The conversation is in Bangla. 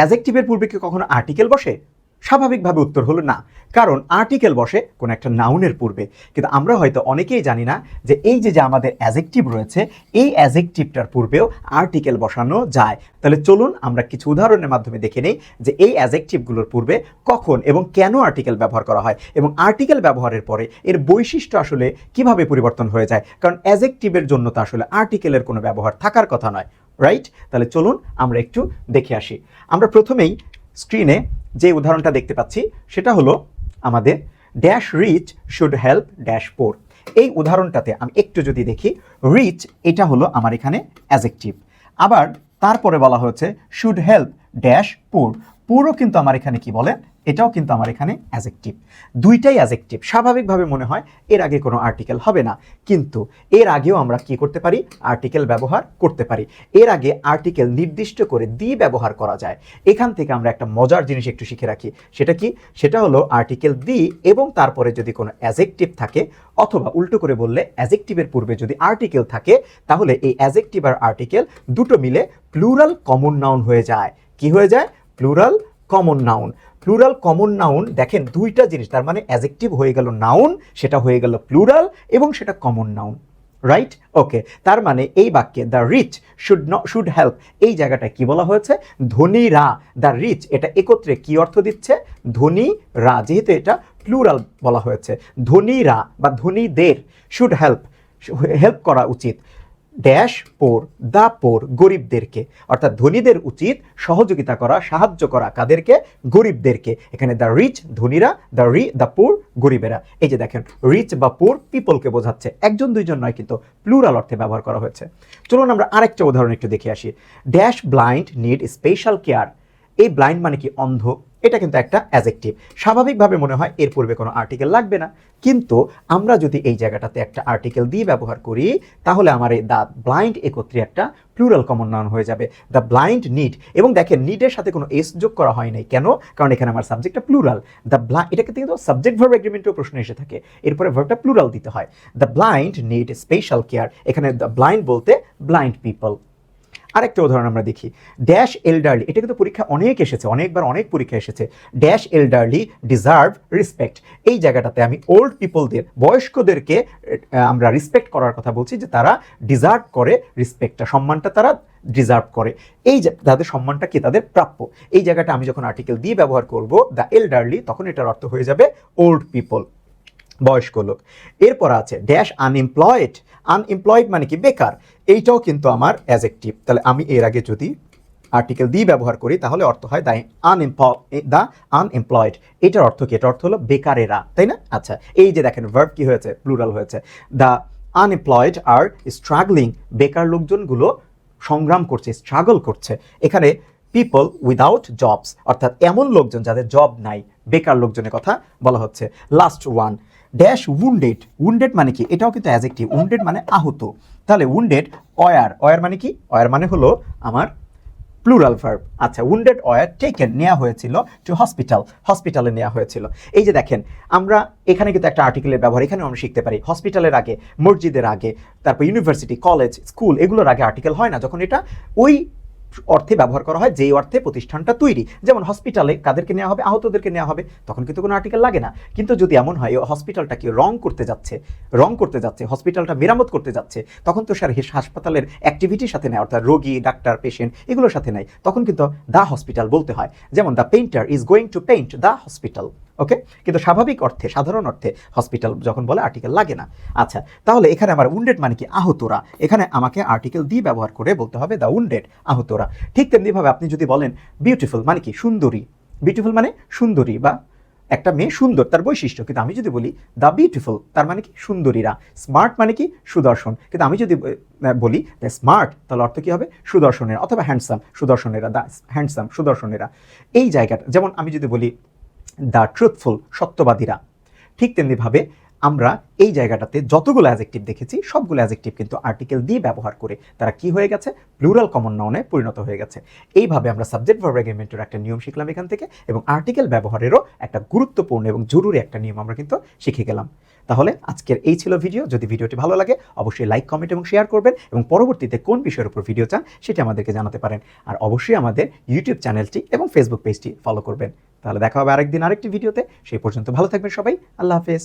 অ্যাজেক্টিভের পূর্বে কি কখনো আর্টিকেল বসে? স্বাভাবিকভাবে উত্তর হলো না। কারণ আর্টিকেল বসে কোনো একটা নাউনের পূর্বে। কিন্তু আমরা হয়তো অনেকেই জানি না যে এই যে যে আমাদের অ্যাজেক্টিভ রয়েছে, এই অ্যাজেক্টিভটার পূর্বেও আর্টিকেল বসানো যায়। তাহলে চলুন আমরা কিছু উদাহরণের মাধ্যমে দেখে নেই যে এই অ্যাজেক্টিভগুলোর পূর্বে কখন এবং কেন আর্টিকেল ব্যবহার করা হয় এবং আর্টিকেল ব্যবহারের পরে এর বৈশিষ্ট্য আসলে কীভাবে পরিবর্তন হয়ে যায়? কারণ অ্যাজেক্টিভের জন্য তো আসলে আর্টিকেলের কোনো ব্যবহার থাকার কথা নয়। রাইট তাহলে চলুন আমরা একটু দেখে আসি। আমরা প্রথমেই স্ক্রিনে যে উদাহরণটা দেখতে পাচ্ছি, সেটা হলো আমাদের dash rich should help dash poor এই উদাহরণটাতে আমি একটু যদি দেখি রিচ এটা হলো আমার এখানে অ্যাজেক্টিভ আবার তারপরে বলা হয়েছে শুড হেল্প ড্যাশ পুর পুরও কিন্তু আমার এখানে কি বলে? এটাও কিন্তু আমার এখানে অ্যাজেক্টিভ দুইটাই অ্যাজেক্টিভ স্বাভাবিকভাবে মনে হয় এর আগে কোনো আর্টিকেল হবে না। কিন্তু এর আগেও আমরা কি করতে পারি? আর্টিকেল ব্যবহার করতে পারি। এর আগে আর্টিকেল নির্দিষ্ট করে দি ব্যবহার করা যায়। এখান থেকে আমরা একটা মজার জিনিস একটু শিখে রাখি। সেটা কি? সেটা হলো আর্টিকেল দি এবং তারপরে যদি কোনো অ্যাজেক্টিভ থাকে অথবা উল্টো করে বললে অ্যাজেক্টিভের পূর্বে যদি আর্টিকেল থাকে, তাহলে এই অ্যাজেক্টিভ আর আর্টিকেল দুটো মিলে প্লুরাল কমন নাউন হয়ে যায়। কি হয়ে যায়? Plural common noun plural common noun দেখেন দুইটা জিনিস, তার মানে অ্যাজেক্টিভ হয়ে গেল নাউন সেটা হয়ে গেল প্লুরাল এবং সেটা কমন নাউন রাইট ওকে তার মানে এই বাক্যে দ্য রিচ শুড ন শুড হেল্প এই জায়গাটায় কি বলা হয়েছে? ধনীরা দ্য রিচ এটা একত্রে কি অর্থ দিচ্ছে? ধনীরা, যেহেতু এটা প্লুরাল বলা হয়েছে, ধনীরা বা ধনীদের শুড হেল্প হেল্প করা উচিত। ড্যাশ পোর, দা পোর, গরিবদেরকে। অর্থাৎ ধনীদের উচিত সহযোগিতা করা, সাহায্য করা কাদেরকে? গরিবদেরকে। এখানে দ্য রিচ ধনীরা দ্য রি দ্য পুর গরিবেরা। এই যে দেখেন রিচ বা পুর পিপলকে বোঝাচ্ছে। একজন, দুইজন নয় কিন্তু প্লুরাল অর্থে ব্যবহার করা হয়েছে। চলুন আমরা আরেকটা উদাহরণ একটু দেখে আসি। Dash blind need special care এই ব্লাইন্ড মানে কি অন্ধ? এটা কিন্তু একটা অ্যাজেক্টিভ স্বাভাবিকভাবে মনে হয় এর পূর্বে কোনো আর্টিকেল লাগবে না। কিন্তু আমরা যদি এই জায়গাটাতে একটা আর্টিকেল দিয়ে ব্যবহার করি, তাহলে আমার এই দ্য ব্লাইন্ড একত্রে একটা প্লুরাল কমন নাউন হয়ে যাবে। দ্য ব্লাইন্ড নিড এবং দেখেন নিডের সাথে কোনো এস যোগ করা হয় নাই। কেন? কারণ এখানে আমার সাবজেক্টটা প্লুরাল দ্য ব্লা এটাকে কিন্তু সাবজেক্ট ভার্ব এগ্রিমেন্টেও প্রশ্ন এসে থাকে। এরপরে ভার্বটা প্লুরাল দিতে হয়। The blind need special care এখানে দ্য ব্লাইন্ড বলতে ব্লাইন্ড পিপল আরেকটা উদাহরণ আমরা দেখি। ড্যাশ এল্ডারলি এটা কিন্তু পরীক্ষা অনেক এসেছে, অনেকবার অনেক পরীক্ষা এসেছে। ড্যাশ এল্ডারলি ডিজার্ভ রেসপেক্ট এই জায়গাটাতে আমি ওল্ড পিপলদের বয়স্কদেরকে আমরা রেসপেক্ট করার কথা বলছি যে তারা ডিজার্ভ করে রেসপেক্টটা সম্মানটা তারা ডিজার্ভ করে। এই তাদের সম্মানটা কি? তাদের প্রাপ্য। এই জায়গাটা আমি যখন আর্টিকেল দিয়ে ব্যবহার করব দ্য এল্ডারলি তখন এটার অর্থ হয়ে যাবে ওল্ড পিপল বয়স্ক লোক। এরপর আছে ড্যাশ আনএমপ্লয়েড আনএমপ্লয়েড মানে কি? বেকার। এইটাও কিন্তু আমার অ্যাজেক্টিভ তাহলে আমি এর আগে যদি আর্টিকেল দিয়ে ব্যবহার করি, তাহলে অর্থ হয় দ্য আনএমপ্লয় দ্য আনএমপ্লয়েড এটার অর্থ কি? এটার অর্থ হলো বেকারেরা, তাই না? আচ্ছা এই যে দেখেন ভার্ব কি হয়েছে? প্লুরাল হয়েছে। দ্য আনএমপ্লয়েড আর স্ট্রাগলিং বেকার লোকজনগুলো সংগ্রাম করছে স্ট্রাগল করছে। এখানে পিপল উইদাউট জবস অর্থাৎ এমন লোকজন যাদের জব নাই। বেকার লোকজনের কথা বলা হচ্ছে। Last one dash wounded wounded মানে কি? এটাও কিন্তু অ্যাজেক্টিভ উন্ডেড মানে আহত। তাহলে উন্ডেড অয়ার অয়ার মানে কি? অয়ার মানে হলো আমার প্লুরাল ভার্ব আচ্ছা উন্ডেড অয়ার টেকেন নেওয়া হয়েছিল টু হসপিটাল হসপিটালে নেওয়া হয়েছিল। এই যে দেখেন, আমরা এখানে কিন্তু একটা আর্টিকেলের ব্যবহার, এখানেও আমরা শিখতে পারি। হসপিটালের আগে, মসজিদের আগে, তারপর ইউনিভার্সিটি কলেজ স্কুল এগুলোর আগে আর্টিকেল হয় না। যখন এটা ওই অর্থে ব্যবহার করা হয়, যেই অর্থে প্রতিষ্ঠানটা তৈরি। যেমন হসপিটালে কাদেরকে নেওয়া হবে, আহতদেরকে নেওয়া হবে, তখন কিন্তু কোনো আর্টিকেল লাগে না। কিন্তু যদি এমন হয় হসপিটালটা কি রং করতে যাচ্ছে রং করতে যাচ্ছে হসপিটালটা মেরামত করতে যাচ্ছে, তখন তো স্যার হিস- হাসপাতালের অ্যাক্টিভিটির সাথে নেয়, অর্থাৎ রোগী ডাক্তার পেশেন্ট এগুলোর সাথে নেয়, তখন কিন্তু দ্য হসপিটাল বলতে হয়। যেমন the painter is going to paint the hospital okay? কিন্তু স্বাভাবিক অর্থে, সাধারণ অর্থে হসপিটাল যখন বলে আর্টিকেল লাগে না। আচ্ছা তাহলে এখানে আমার উন্ডেড মানে কি? আহতরা। এখানে আমাকে আর্টিকেল দিয়ে ব্যবহার করে বলতে হবে দ্য উন্ডেড আহতরা। ঠিক তেমনিভাবে আপনি যদি বলেন বিউটিফুল মানে কি? সুন্দরী। বিউটিফুল মানে সুন্দরী বা একটা মেয়ে সুন্দর, তার বৈশিষ্ট্য। কিন্তু আমি যদি বলি দ্য বিউটিফুল তার মানে কি? সুন্দরীরা। স্মার্ট মানে কি? সুদর্শন। কিন্তু আমি যদি বলি দ্য স্মার্ট তাহলে অর্থ কি হবে? সুদর্শনেরা। অথবা হ্যান্ডসাম সুদর্শনেরা দ্য হ্যান্ডসাম সুদর্শনেরা। এই জায়গাটা, যেমন আমি যদি বলি দ্য ট্রুথফুল সত্যবাদীরা। ঠিক তেমনিভাবে আমরা এই জায়গাটাতে যতগুলো অ্যাজেক্টিভ দেখেছি, সবগুলো অ্যাজেক্টিভ কিন্তু আর্টিকেল দিয়ে ব্যবহার করে তারা কি হয়ে গেছে? প্লুরাল কমন নাউনে পরিণত হয়ে গেছে। এইভাবে আমরা সাবজেক্ট ভার্ব এগ্রিমেন্টের একটা নিয়ম শিখলাম এখান থেকে এবং আর্টিকেল ব্যবহারেরও একটা গুরুত্বপূর্ণ এবং জরুরি একটা নিয়ম আমরা কিন্তু শিখে গেলাম। তাহলে আজকের এই ছিল ভিডিও যদি ভিডিওটি ভালো লাগে, অবশ্যই লাইক কমেন্ট এবং শেয়ার করবেন এবং পরবর্তীতে কোন বিষয়ের উপর ভিডিও চান সেটি আমাদেরকে জানাতে পারেন। আর অবশ্যই আমাদের ইউটিউব চ্যানেলটি এবং ফেসবুক পেজটি ফলো করবেন। তাহলে দেখা হবে আরেকদিন আরেকটি ভিডিওতে সেই পর্যন্ত ভালো থাকবেন সবাই। আল্লাহ হাফেজ।